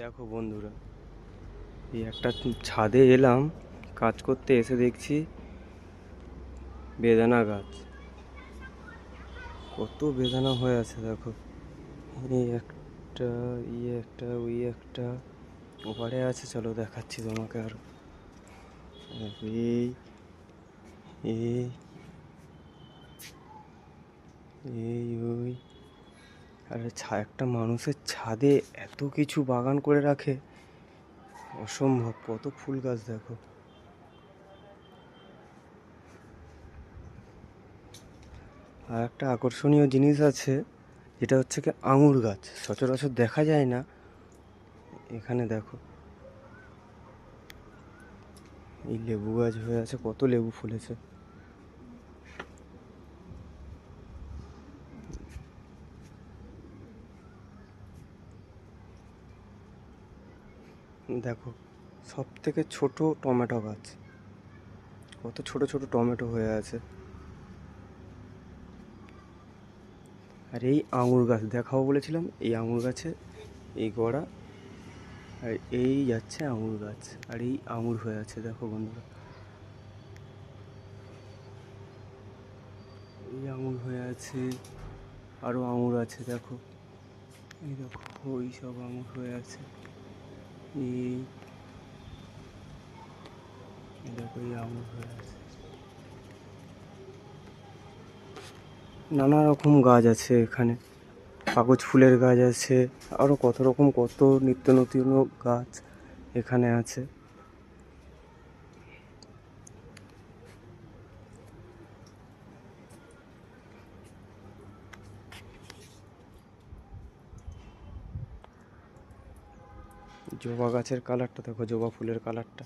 দেখো বন্ধুরা, এই একটা ছাদে এলাম, কাজ করতে এসে দেখছি বেদানা গাছ। কত বেদানা হয়ে আছে দেখো। এই একটা ইয়ে একটা, ওই একটা। ওপারে আছে, চলো দেখাচ্ছি তোমাকে আরও। এই এই আর একটা মানুষের ছাদে এত কিছু বাগান করে রাখে। অসম্ভব, কত ফুল গাছ দেখো। আর একটা আকর্ষণীয় জিনিস আছে, যেটা হচ্ছে কি আঙুর গাছ। সচরাচর দেখা যায় না। এখানে দেখো। এই লেবু গাছ হয়ে আছে, কত লেবু ফুলেছে। দেখো সব থেকে ছোটো টমেটো গাছ। কত ছোট ছোট টমেটো হয়ে আছে। আর এই আঙুর গাছ দেখাও বলেছিলাম, এই আঙুর গাছে এই গড়া, আর এই যাচ্ছে আঙুর গাছ, আর এই আঙুর হয়ে আছে, দেখো বন্ধুরা। এই আঙুর হয়ে আছে আরও আঙুর আছে, দেখো। এই দেখো, ওই সব আঙুর হয়ে আছে। দেখো নানা রকম গাছ আছে এখানে। কাগজ ফুলের গাছ আছে। আরও কত রকম কত নিত্য নতুন গাছ এখানে আছে। জবা গাছের কালারটা দেখো জবা ফুলের কালারটা